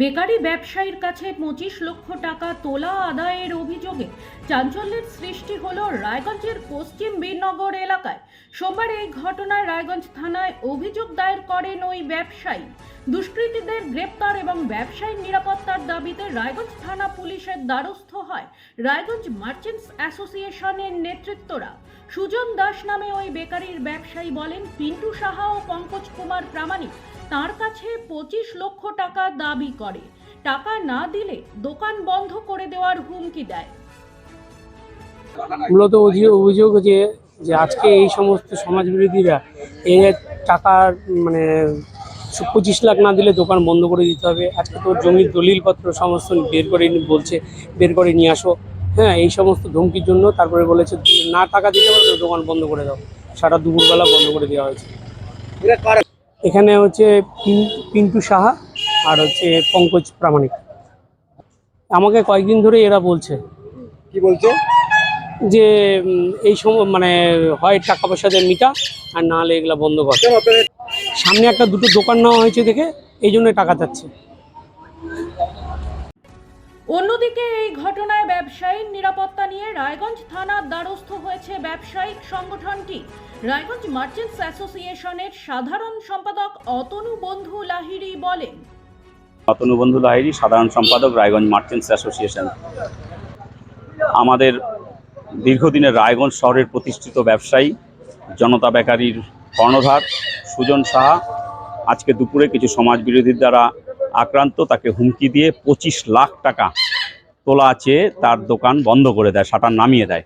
Bakery ব্যবসায়ীর কাছে পঁচিশ লক্ষ টাকা তোলা আদায়ের অভিযোগে চাঞ্চল্যের সৃষ্টি হল রায়গঞ্জের পশ্চিম বীরনগর এলাকায়। সোমবার এই ঘটনায় রায়গঞ্জ থানায় অভিযোগ দায়ের করেন ওই ব্যবসায়ী। দুষ্কৃতীদের গ্রেপ্তার এবং ব্যবসায়ীর নিরাপত্তার দাবিতে রায়গঞ্জ থানা পুলিশের দ্বারস্থ হয় রায়গঞ্জ মার্চেন্টস অ্যাসোসিয়েশনের নেতৃত্বরা। সুজন দাস নামে ওই বেকারির ব্যবসায়ী বলেন, পিন্টু সাহা ও পঙ্কজ কুমার প্রামাণিক তার কাছে পঁচিশ লক্ষ টাকা দাবি করে। টাকা না দিলে দোকান বন্ধ করে দেওয়ার হুমকি দেয়। মূলত অভি- অভিযোগ যে যে আজকে এই সমস্ত সমাজবিরোধীরা এই টাকার মানে পঁচিশ লাখ না দিলে দোকান বন্ধ করে দিতে হবে। আজকে তোর জমির দলিলপত্র সমস্ত বের করে বলছে বের করে নিয়ে আসো। হ্যাঁ এই সমস্ত ধমকির জন্য তারপরে বলেছে না টাকা দিতে পারবে দোকান বন্ধ করে দাও। সারা দুপুরবেলা বন্ধ করে দেওয়া হয়েছে। এখানে হচ্ছে পিন- পিন্টু সাহা আর হচ্ছে পঙ্কজ প্রামাণিক। আমাকে কয়েকদিন ধরে এরা বলছে। কি বলছে? যে এই সময় মানে হয় টাকা পয়সা দিয়ে মিটা আর না হলে এগুলা বন্ধ কর। সামনে একটা দুটো দোকান নেওয়া হয়েছে দেখে এই জন্য টাকা চাচ্ছে। অন্যদিকে এই ঘটনায় ব্যবসায়ীর নিরাপত্তা নিয়ে রায়গঞ্জ থানার দ্বারস্থ হয়েছে ব্যবসায়িক সংগঠনটি। রায়গঞ্জ মার্চেন্টস অ্যাসোসিয়েশনের সাধারণ সম্পাদক অতনু বন্ধু লাহিড়ী বলেন। অতনু বন্ধু লাহিড়ী, সাধারণ সম্পাদক রায়গঞ্জ মার্চেন্টস অ্যাসোসিয়েশন। আমাদের দীর্ঘদিনের রায়গঞ্জ শহরের প্রতিষ্ঠিত ব্যবসায়ী, জনতা বেকারির কর্ণধার সুজন সাহা, আজকে দুপুরে কিছু সমাজ সমাজবিরোধীর দ্বারা আক্রান্ত, তাকে হুমকি দিয়ে পঁচিশ লাখ টাকা তোলা আছে, তার দোকান বন্ধ করে দেয়, শাটার নামিয়ে দেয়।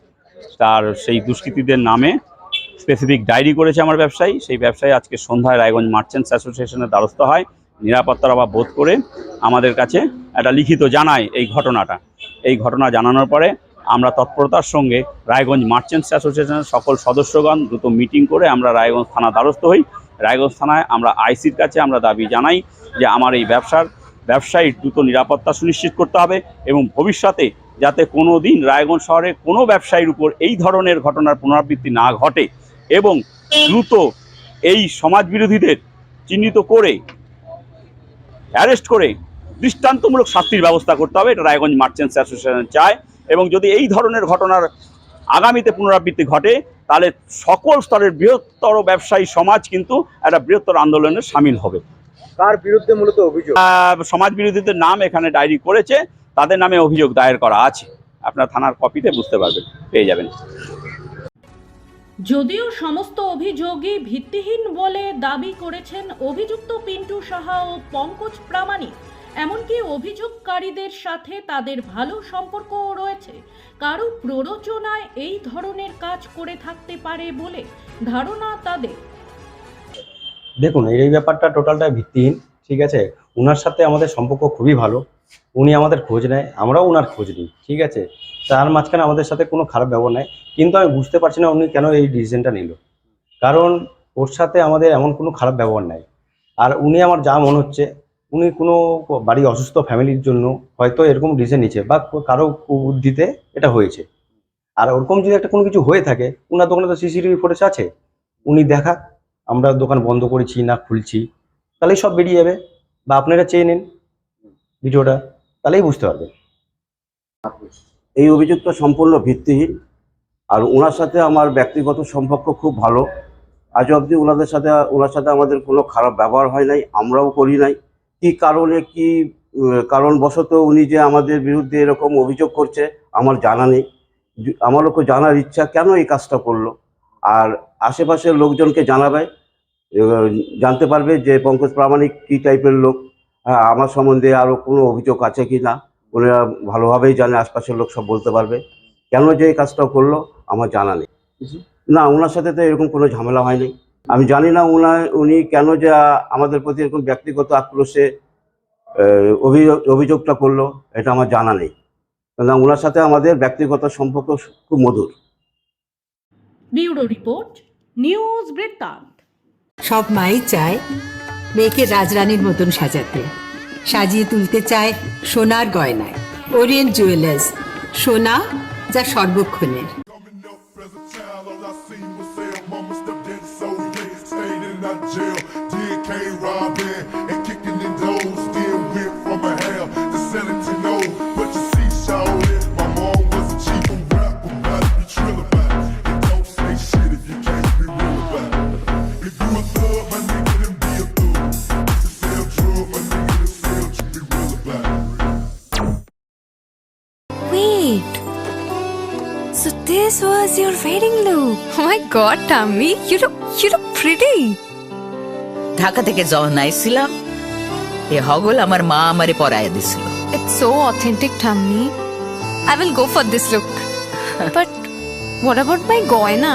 তার সেই দুষ্কৃতীদের নামে স্পেসিফিক ডায়েরি করেছে আমার ব্যবসায়ী। সেই ব্যবসায়ী আজকে সন্ধ্যায় রায়গঞ্জ মার্চেন্টস অ্যাসোসিয়েশনের দ্বারস্থ হয়, নিরাপত্তার অভাব বোধ করে আমাদের কাছে একটা লিখিত জানায় এই ঘটনাটা। এই ঘটনা জানানোর পরে আমরা তৎপরতার সঙ্গে রায়গঞ্জ মার্চেন্টস অ্যাসোসিয়েশনের সকল সদস্যগণ দ্রুত মিটিং করে আমরা রায়গঞ্জ থানা দ্বারস্থ হই। রায়গঞ্জ থানায় আমরা আইসির কাছে আমরা দাবি জানাই যে আমার এই ব্যবসার, ব্যবসায়ীর দ্রুত নিরাপত্তা সুনিশ্চিত করতে হবে এবং ভবিষ্যতে যাতে কোনো দিন রায়গঞ্জ শহরে কোনো ব্যবসায়ীর উপর এই ধরনের ঘটনার পুনরাবৃত্তি না ঘটে এবং দ্রুত এই সমাজবিরোধীদের চিহ্নিত করে, অ্যারেস্ট করে দৃষ্টান্তমূলক শাস্তির ব্যবস্থা করতে হবে। এটা রায়গঞ্জ মার্চেন্টস অ্যাসোসিয়েশন চায় এবং যদি এই ধরনের ঘটনার আগামীতে পুনরাবৃত্তি ঘটে তাহলে সকল স্তরের বৃহত্তর ব্যবসায়ী সমাজ কিন্তু একটা বৃহত্তর আন্দোলনে সামিল হবে। কার বিরুদ্ধে মূলত অভিযোগ? সমাজ বিরোধীদের নাম এখানে ডায়েরি করেছে তাদের নামে অভিযোগ দায়ের করা আছে। আপনার থানার কপিতে বুঝতে পারবেন পেয়ে যাবেন। যদিও সমস্ত অভিযোগই ভিত্তিহীন বলে দাবি করেছেন অভিযুক্ত পিন্টু সাহা ও পঙ্কজ প্রামাণিক এমনকি অভিযোগকারীদের সাথে তাদের ভালো সম্পর্কও রয়েছে। কারও প্ররোচনায় এই ধরনের কাজ করে থাকতে পারে বলে ধারণা তাদের। দেখুন, এই ব্যাপারটা টোটালটা ভিত্তিহীন, ঠিক আছে? ওনার সাথে আমাদের সম্পর্ক খুবই ভালো। উনি আমাদের খোঁজ নেয়, আমরাও ওনার খোঁজ নিই, ঠিক আছে? তার মাঝখানে আমাদের সাথে কোনো খারাপ ব্যবহার নাই, কিন্তু আমি বুঝতে পারছি না উনি কেন এই ডিসিশনটা নিল। কারণ ওর সাথে আমাদের এমন কোনো খারাপ ব্যবহার নাই। আর উনি আমার যা মনে হচ্ছে উনি কোনো বাড়ি অসুস্থ ফ্যামিলির জন্য হয়তো এরকম ডিসিশন নিচ্ছে বা কারও বুদ্ধিতে এটা হয়েছে। আর ওরকম যদি একটা কোনো কিছু হয়ে থাকে ওনার দোকানে তো সিসিটিভি ফুটেজ আছে। উনি দেখাক আমরা দোকান বন্ধ করেছি না খুলছি, তাহলেই সব বেরিয়ে যাবে। বা আপনারা চেয়ে নিন ভিডিওটা, তাহলেই বুঝতে পারবেন। এই অভিযোগটা সম্পূর্ণ ভিত্তিহীন। আর ওনার সাথে আমার ব্যক্তিগত সম্পর্ক খুব ভালো। আজ অবধি ওনাদের সাথে, ওনার সাথে আমাদের কোনো খারাপ ব্যবহার হয় নাই, আমরাও করি নাই। কি কারণে কি কারণবশত উনি যে আমাদের বিরুদ্ধে এরকম অভিযোগ করছে আমার জানা নেই। আমারও জানার ইচ্ছা কেন এই কাজটা করল? আর আশেপাশের লোকজনকে জানাবে জানতে পারবে যে পঙ্কজ প্রামাণিক কী টাইপের লোক হ্যাঁ আমার সম্বন্ধে আরও কোনো অভিযোগ আছে কি না ওনারা ভালোভাবেই জানে আশপাশের লোক সব বলতে পারবে। কেন যে এই কাজটা করল আমার জানা নেই। না ওনার সাথে তো এরকম কোনো ঝামেলা হয়নি। আমি জানি না উনা উনি কেন যে আমাদের প্রতি এরকম ব্যক্তিগত আক্রোশে অভিযোগ অভিযোগটা করল এটা আমার জানা নেই। কেন ওনার সাথে আমাদের ব্যক্তিগত সম্পর্ক খুব মধুর। ব্যুরো রিপোর্ট নিউজ বৃত্তান্ত। সব মাই চায় মেয়েকে রাজরানীর মতন সাজাতে। সাজিয়ে তুলতে চায় সোনার গয়নায়। ওরিয়েন্ট জুয়েলার্স সোনা যা সর্বক্ষণের। Wait. So this was your wedding look. Oh my god, Tammy, you look you look pretty. Dhaka থেকে যখন আইছিলাম এ হগল আমার মা আমারে পরায় দিছিল It's so authentic, Tammy. I will go for this look. but what about my goina?